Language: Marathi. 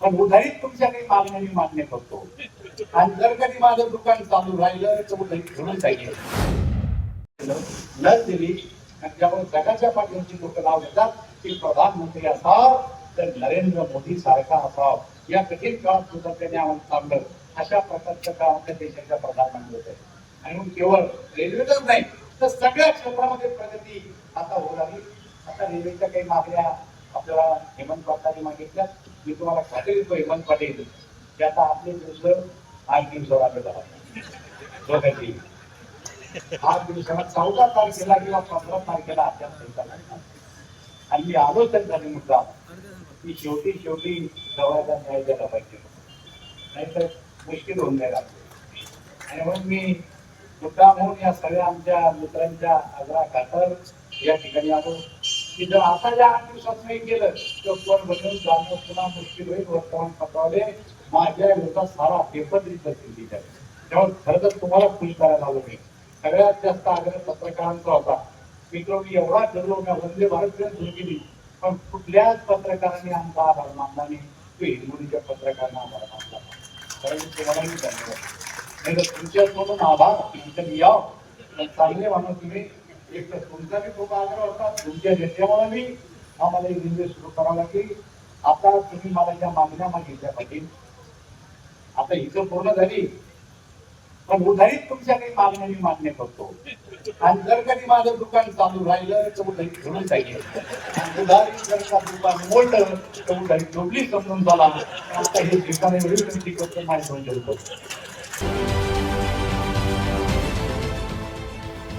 पण उधारीत तुमच्या काही मागण्या मी मान्य करतो. आणि जर कधी माझं दुकान चालू राहिलं तर उधारीत घेऊन जाईल. लस दिली आणि त्यामुळे जगाच्या पाठीवरची लोक नाव घेतात. की प्रधानमंत्री असाव तर नरेंद्र मोदी सारखा असाव. या कठीण काळात सुद्धा त्यांनी आम्हाला चांगलं अशा प्रकारचं काम आपल्या देशाच्या प्रधानमंत्री होते. आणि मग केवळ रेल्वेच नाही तर सगळ्या क्षेत्रामध्ये प्रगती आता होत आली. आता रेल्वेच्या काही मागण्या आपल्याला हेमंत पाटलांनी मागितल्या. मी तुम्हाला खात्री देतो हेमंत पाटील की आता आपले दुसरं आठ दिवसावर आलेला दोघांची आठ दिवसाला चौदा तारखेला किंवा पंधरा तारखेला अभ्यास आणि मी आलो तर झाली मुद्दा की शेवटी शेवटी जवळचा न्याय द्यायला पाहिजे. नाहीतर मुश्किल होऊन जाईल आणि म्हणून मी मुद्दा म्हणून या सगळ्या आमच्या मित्रांच्या आग्रहा खातर या ठिकाणी आलो. की जर आता ज्या आठ दिवसात नाही केलं तर कोण बनवून जाणं पुन्हा मुश्किल होईल वर्तमानपत्रावले माझ्या विरोधात सारा पेपर दिली जातील त्यामुळे खरं तर तुम्हाला खुश करायला आलो मी सगळ्यात जास्त आग्रह पत्रकारांचा होता. मित्र मी एवढा ठरलो मी वंदे भारत ट्रेन सुरू केली. पण कुठल्याच पत्रकारांनी आमचा आभार मानला नाही. तो हिंगोलीच्या पत्रकारांना आभार मानला कारण तुम्हालाही धन्यवाद नाही तर तुमच्याच म्हणून आभार. तुमच्या मी याव चांगले म्हणून तुम्ही. एक तर तुमचा मी खूप आग्रह होता तुमच्या नेत्यामुळे मी आम्हाला एक रेल्वे सुरू करावं लागली. आता तुम्ही मला ज्या मागण्या मागितल्या पाहिजे. आता इथं पूर्ण झाली. पण उधारीत तुमच्या काही मागण्या मी मान्य करतो. आणि जर कधी माझं दुकान चालू राहिलं तर उधारीत घेऊन जाईल. आणि उधारीत जर का दुकान मोडलं तर उधारीत डोबली समजून झाला आता हे ठिकाणी वेळी तुमची करतो माहिती होऊन